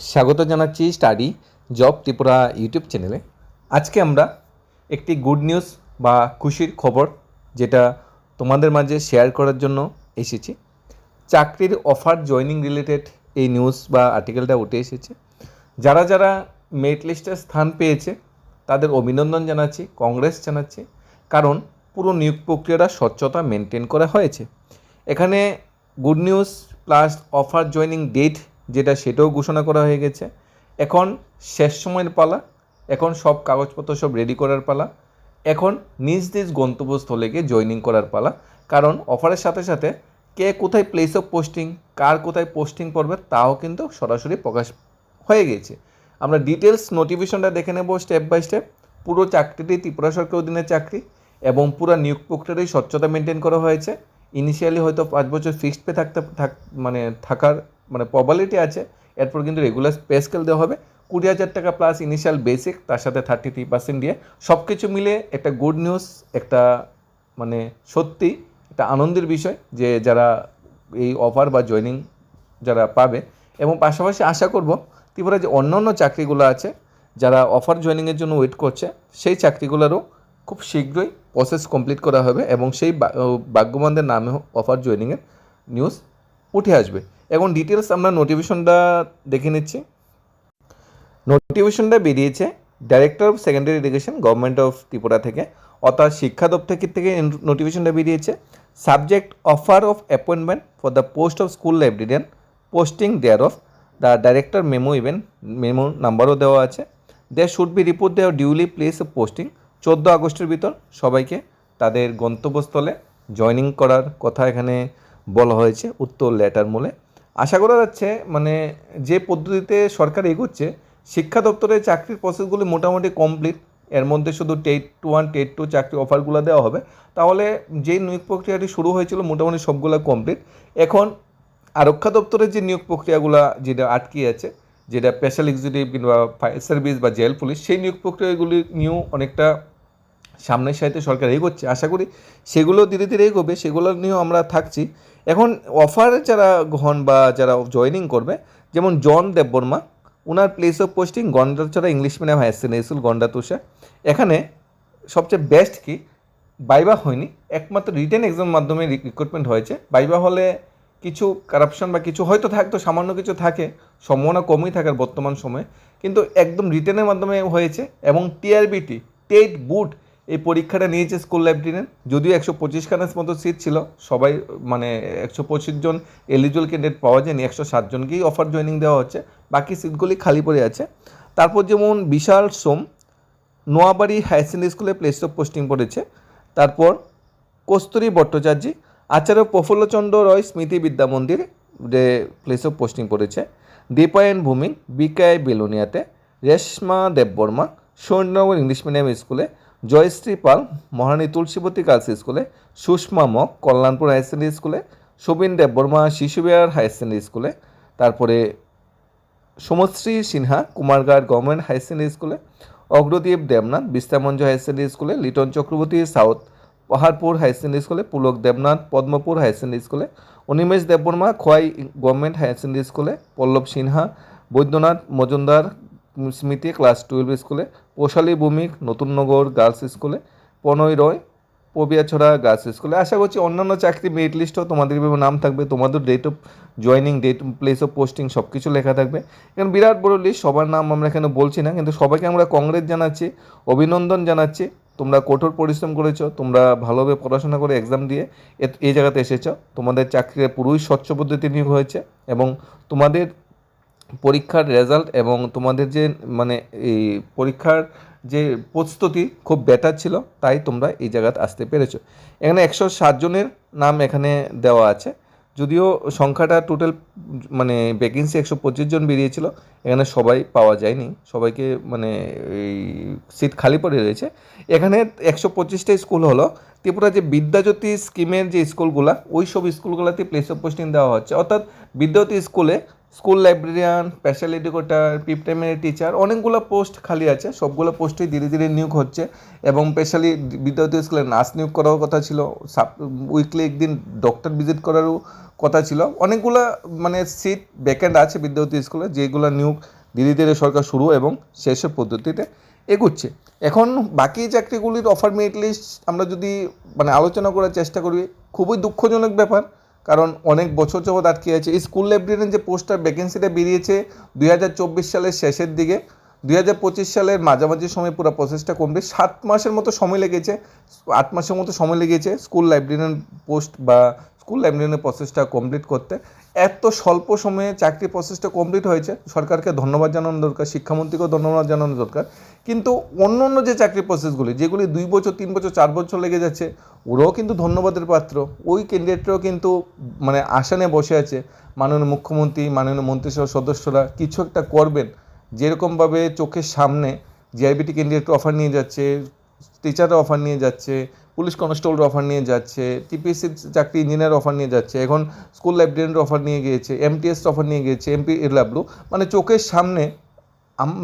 স্বাগত জানাচ্ছি study job Tripura YouTube চ্যানেলে। আজকে আমরা একটি গুড নিউজ বা খুশির খবর যেটা তোমাদের মাঝে শেয়ার করার জন্য এসেছি। চাকরির অফার জয়নিং রিলেটেড এই নিউজ বা আর্টিকেলটা উঠে এসেছে। যারা যারা মেরিট লিস্টে স্থান পেয়েছে, তাদের অভিনন্দন জানাচ্ছি, কংগ্রেস জানাচ্ছি, কারণ পুরো নিয়োগ প্রক্রিয়াটা স্বচ্ছতা মেনটেন করা হয়েছে। এখানে good news plus offer joining date যেটা সেটাও ঘোষণা করা হয়ে গেছে। এখন শেষ সময়ের পালা, এখন সব কাগজপত্র সব রেডি করার পালা, এখন নিজ নিজ গন্তব্যস্থলে গিয়ে জয়নিং করার পালা, কারণ অফারের সাথে সাথে কে কোথায় প্লেস অফ পোস্টিং কার কোথায় পোস্টিং পড়বে তাও কিন্তু সরাসরি প্রকাশ হয়ে গেছে। আমরা ডিটেলস নোটিফিকেশনটা দেখে নেব স্টেপ বাই স্টেপ পুরো চাকরিটি ত্রিপুরা সরকার অধীনের চাকরি এবং পুরো নিয়োগ প্রক্রিয়ারই স্বচ্ছতা মেনটেন করা হয়েছে। ইনিশিয়ালি হয়তো পাঁচ বছর ফিক্সড পে থাকতে, থাক মানে থাকার মানে প্রবাবিলিটি আছে, এরপর কিন্তু রেগুলার পে স্কেল দেওয়া হবে, কুড়ি হাজার টাকা প্লাস ইনিশিয়াল বেসিক তার সাথে থার্টি থ্রি পার্সেন্ট দিয়ে সব কিছু মিলে একটা গুড নিউজ একটা মানে সত্যি, একটা আনন্দের বিষয় যে যারা এই অফার বা জয়নিং যারা পাবে, এবং পাশাপাশি আশা করব ত্রিপুরা যে অন্য অন্য চাকরিগুলো আছে, যারা অফার জয়নিংয়ের জন্য ওয়েট করছে, সেই চাকরিগুলোরও খুব শীঘ্রই প্রসেস কমপ্লিট করা হবে, এবং সেই বা- ও ভাগ্যবানদের নামে অফার জয়নিংয়ের নিউজ উঠে আসবে। এখন ডিটেলস আমরা নোটিফিকেশনটা দেখে নিচ্ছি। নোটিফিকেশনটা বেরিয়েছে director of secondary education government of Tripura থেকে। অর্থাৎ শিক্ষা দপ্তর থেকে নোটিফিকেশনটা বেরিয়েছে। Subject offer of appointment for the post of school librarian posting there of the director memo even memo নাম্বারও দেওয়া আছে। They should be report there duly place of posting চোদ্দ আগস্টের ভিতর সবাইকে তাদের গন্তব্যস্থলে জয়নিং করার কথা এখানে বলা হয়েছে। উত্তর লেটার মূলে। আশা করা যাচ্ছে মানে যে পদ্ধতিতে সরকার এগোচ্ছে, শিক্ষা দপ্তরের চাকরির প্রসেসগুলি মোটামুটি কমপ্লিট এর মধ্যে শুধু TET two one TET two চাকরি অফারগুলো দেওয়া হবে। তাহলে যে নিয়োগ প্রক্রিয়াটি শুরু হয়েছিল মোটামুটি সবগুলো কমপ্লিট এখন আরক্ষা দপ্তরের যে নিয়োগ প্রক্রিয়াগুলো যেটা আটকে আছে, যেটা স্পেশাল এক্সিকিউটিভ কিংবা ফায়ার সার্ভিস বা জেল পুলিশ সেই নিয়োগ প্রক্রিয়াগুলি নিয়েও অনেকটা সামনের সাথে সরকার এগোচ্ছে। আশা করি সেগুলো ধীরে ধীরে এগোবে, সেগুলো নিয়েও আমরা থাকছি। এখন অফার যারা গ্রহণ বা যারা জয়েনিং করবে, যেমন জন দেববর্মা ওনার place of posting Gandacherra English medium higher secondary school Gandatusha এখানে সবচেয়ে বেস্ট কি? বাইবা হয়নি, একমাত্র রিটেন এক্সাম মাধ্যমে রিক্রুটমেন্ট হয়েছে। বাইবা হলে কিছু কারাপশন বা কিছু হয়তো থাকতো, সামান্য কিছু থাকে, সম্ভাবনা কমই থাকার বর্তমান সময়ে। কিন্তু একদম রিটেনের মাধ্যমে হয়েছে এবং টিআরবিটি টেট বুট এই পরীক্ষাটা নিয়েছে স্কুল লাইব্রেরিয়ান যদিও একশো পঁচিশখানার মতো সিট ছিল। সবাই মানে একশো পঁচিশ জন এলিজিবল ক্যান্ডিডেট পাওয়া যায়নি, একশো সাতজনকেই অফার জয়েনিং দেওয়া হচ্ছে। বাকি সিটগুলি খালি পড়ে আছে। তারপর যেমন বিশাল সোম, নোয়াবাড়ি হায়ার সেকেন্ডারি স্কুলে প্লেস অফ পোস্টিং পড়েছে। তারপর কস্তুরী ভট্টাচার্য, আচার্য প্রফুল্লচন্দ্র রয়, স্মৃতি বিদ্যা মন্দির যে প্লেস অফ পোস্টিং পড়েছে। দীপায়ন ভূমিক বিকায় বেলুনিয়াতে, রেশমা দেববর্মা সৈন্যনগর ইংলিশ মিডিয়াম স্কুলে জয়শ্রী পাল মহারানী তুলসীবতী গার্লস স্কুলে, Sushma mock Kalyanpur higher secondary স্কুলে, সুবিন দেববর্মা শিশুবিহার হায়ার সেকেন্ডারি স্কুলে, তারপরে Samashree Sinha Kumarghat government higher secondary স্কুলে, অগ্রদীপ দেবনাথ বিস্তামঞ্জ হায়ার সেকেন্ডারি স্কুলে, Liton Chakraborty South Paharpur higher secondary স্কুলে, পুলক দেবনাথ পদ্মপুর হায়ার সেকেন্ডারি স্কুলে, Animesh Debbarma Khowai government higher secondary স্কুলে, পল্লব সিনহা, বৈদ্যনাথ মজুমদার স্মৃতি ক্লাস টুয়েলভ স্কুলে পোশালী ভূমিক নতুননগর গার্লস স্কুলে, প্রণয় রয় পবিয়াছড়া গার্লস স্কুলে। আশা করছি অন্যান্য চাকরি মেরিট লিস্টও তোমাদের নাম থাকবে, তোমাদের date of joining date place of posting সব কিছু লেখা থাকবে। এখন বিরাট বড় লিস্ট সবার নাম আমরা এখানে বলছি না, কিন্তু সবাইকে আমরা কংগ্রেস জানাচ্ছি, অভিনন্দন জানাচ্ছি। তোমরা কঠোর পরিশ্রম করেছ, তোমরা ভালোভাবে পড়াশোনা করে এক্সাম দিয়ে এ- জায়গাতে এসেছ। তোমাদের চাকরিতে পুরোই স্বচ্ছ পদ্ধতি নিয়োগ হয়েছে এবং তোমাদের পরীক্ষার রেজাল্ট এবং তোমাদের যে মানে এই পরীক্ষার যে প্রস্তুতি খুব বেটার ছিল, তাই তোমরা এই জায়গাতে আসতে পেরেছ। এখানে একশো জনের নাম এখানে দেওয়া আছে। যদিও সংখ্যাটা টোটাল মানে ভ্যাকেন্সি একশো পঁচিশ জন বেরিয়েছিল, এখানে সবাই পাওয়া যায়নি। সবাইকে মানে এই সিট খালি পড়ে রয়েছে। এখানে একশো পঁচিশটা স্কুল হলো। ত্রিপুরা যে বিদ্যাজ্যোতি স্কিমের যে স্কুলগুলো ওই সব স্কুলগুলোতে প্লেস অফ পোস্টিং দেওয়া হচ্ছে। অর্থাৎ বিদ্যাজ্যোতি স্কুলে school librarian special educator pre primary teacher অনেকগুলো পোস্ট খালি আছে, সবগুলো পোস্টেই ধীরে ধীরে নিয়োগ হচ্ছে এবং স্পেশালি বিদ্যাজ্যোতি স্কুলে নার্স নিয়োগ করার কথা ছিল উইকলি একদিন ডক্টর ভিজিট করারও কথা ছিল, অনেকগুলো মানে সিট ভ্যাকেন্ট আছে বিদ্যাপতি স্কুলে যেগুলো নিয়োগ ধীরে ধীরে সরকার শুরু এবং শেষের পদ্ধতিতে এগুচ্ছে। এখন বাকি চাকরিগুলির অফার মেরিট লিস্ট আমরা যদি মানে আলোচনা করার চেষ্টা করি, খুবই দুঃখজনক ব্যাপার। কারণ অনেক বছর যাবৎ আটকে আছে। স্কুল লাইব্রেরিয়ান যে পোস্টার ভ্যাকেন্সিটা বেরিয়েছে দুই হাজার চব্বিশ সালের শেষের দিকে, দুই হাজার পঁচিশ সালের মাঝামাঝি সময় পুরো প্রসেসটা কমবে। সাত মাসের মতো সময় লেগেছে, আট মাসের মতো সময় লেগেছে স্কুল লাইব্রেরিয়ান পোস্ট বা স্কুল লাইব্রেরিয়ানের প্রসেসটা কমপ্লিট করতে। এত স্বল্প সময়ে চাকরি প্রসেসটা কমপ্লিট হয়েছে। সরকারকে ধন্যবাদ জানানো দরকার, শিক্ষামন্ত্রীকেও ধন্যবাদ জানানো দরকার। কিন্তু অন্য অন্য যে চাকরি প্রসেসগুলি যেগুলি দুই বছর, তিন বছর, চার বছর লেগে যাচ্ছে, ওরাও কিন্তু ধন্যবাদের পাত্র। ওই ক্যান্ডিডেটরাও কিন্তু মানে আসানে বসে আছে। মাননীয় মুখ্যমন্ত্রী, মাননীয় মন্ত্রিসভার সদস্যরা কিছু একটা করবেন। যেরকমভাবে চোখের সামনে জিআইবিটি ক্যান্ডিডেট অফার নিয়ে যাচ্ছে টিচাররা অফার নিয়ে যাচ্ছে পুলিশ কনস্টেবল অফার নিয়ে যাচ্ছে টিপিএসসির চাকরি ইঞ্জিনিয়ার অফার নিয়ে যাচ্ছে, এখন স্কুল লাইব্রেরিয়ান অফার নিয়ে গিয়েছে এমটিএস অফার নিয়ে গিয়েছে এমপি এলাবলু মানে চোখের সামনে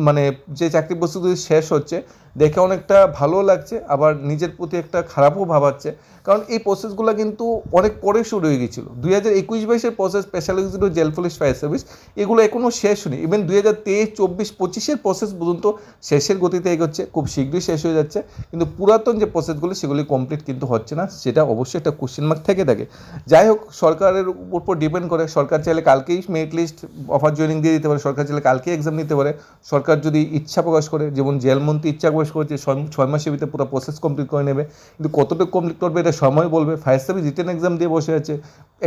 মানে যে চাকরি প্রস্তুতি শেষ হচ্ছে, দেখে অনেকটা ভালো লাগছে, আবার নিজের প্রতি একটা খারাপও ভাবাচ্ছে। কারণ এই প্রসেসগুলো কিন্তু অনেক পরে শুরু হয়ে গেছিল দুই হাজার একুশ বাইশের process special executive jail police fire service এগুলো এখনও শেষ হয়নি। ইভেন দুই হাজার তেইশ, চব্বিশ, পঁচিশের প্রসেস পর্যন্ত শেষের গতিতে এগোচ্ছে, খুব শীঘ্রই শেষ হয়ে যাচ্ছে। কিন্তু পুরাতন যে প্রসেসগুলি সেগুলি কমপ্লিট কিন্তু হচ্ছে না, সেটা অবশ্যই একটা কোশ্চেন মার্ক থেকে থাকে। যাই হোক, সরকারের উপর ডিপেন্ড করে, সরকার চাইলে কালকেই মেরিট লিস্ট অফার জয়েনিং দিয়ে দিতে পারে, সরকার চাইলে কালকেই এক্সাম নিতে পারে। সরকার যদি ইচ্ছা প্রকাশ করে, যেমন জেলমন্ত্রী ইচ্ছা প্রকাশ করেছে, ছয় মাসের ভিতরে পুরো প্রসেস কমপ্লিট করে নেবে। কিন্তু কতটুকু কমপ্লিট করবে এটা সময় বলবে। ফায়ার সার্ভিস রিটার্ন এক্সাম দিয়ে বসে আছে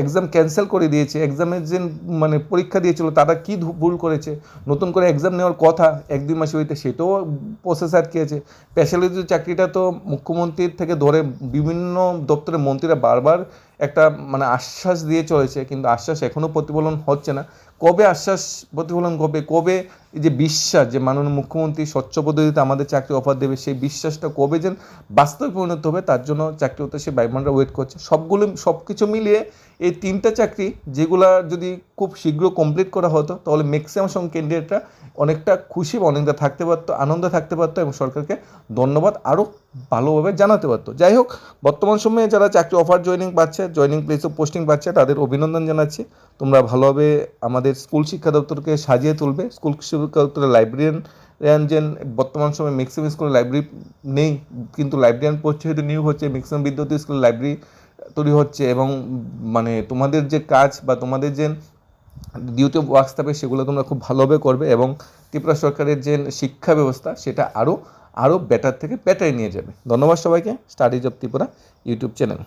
এক্সাম ক্যান্সেল করে দিয়েছে এক্সামের যে মানে পরীক্ষা দিয়েছিল, তারা কী ভুল করেছে, নতুন করে এক্সাম নেওয়ার কথা এক, দুই মাসের ভিতরে, সেটাও প্রসেস আটকে আছে। স্পেশালিটি চাকরিটা তো মুখ্যমন্ত্রীর থেকে ধরে বিভিন্ন দপ্তরের মন্ত্রীরা বারবার একটা মানে আশ্বাস দিয়ে চলেছে, কিন্তু আশ্বাস এখনও প্রতিফলন হচ্ছে না। কবে আশ্বাস প্রতিফলন কবে কবে যে বিশ্বাস, যে মাননীয় মুখ্যমন্ত্রী স্বচ্ছ পদ্ধতিতে আমাদের চাকরি অফার দেবে, সেই বিশ্বাসটা কবে যেন বাস্তবে পরিণত হবে, তার জন্য চাকরি হতে সে বাইমানরা ওয়েট করছে। সবগুলো সব কিছু মিলিয়ে এই তিনটা চাকরি, যেগুলা যদি খুব শীঘ্র কমপ্লিট করা হতো, তাহলে ম্যাক্সিমাম সঙ্গে ক্যান্ডিডেটরা অনেকটা খুশি বা অনেকটা থাকতে পারতো, আনন্দে থাকতে পারতো এবং সরকারকে ধন্যবাদ আরও ভালোভাবে জানাতে পারতো। যাই হোক, বর্তমান সময়ে যারা চাকরি অফার জয়েনিং পাচ্ছে জয়েনিং প্লেস অফ পোস্টিং পাচ্ছে, তাদের অভিনন্দন জানাচ্ছি। তোমরা ভালোভাবে আমাদের স্কুল শিক্ষা দপ্তরকে সাজিয়ে তুলবে। স্কুল শিক্ষা দপ্তরের লাইব্রেরিয়ান যে বর্তমান সময়ে ম্যাক্সিমাম স্কুলে লাইব্রেরি নেই, কিন্তু লাইব্রেরিয়ান পোস্ট যেহেতু নিয়োগ হচ্ছে ম্যাক্সিমাম বিদ্যুৎ স্কুলে লাইব্রেরি তৈরি হচ্ছে এবং মানে তোমাদের যে কাজ বা তোমাদের যে ডিউটি ওয়ার্কশপে সেগুলো তোমরা খুব ভালোভাবে করবে এবং ত্রিপুরা সরকারের যে শিক্ষা ব্যবস্থা, সেটা আরও আরও বেটার থেকে বেটারে নিয়ে যাবে। ধন্যবাদ সবাইকে studies of Tripura YouTube channel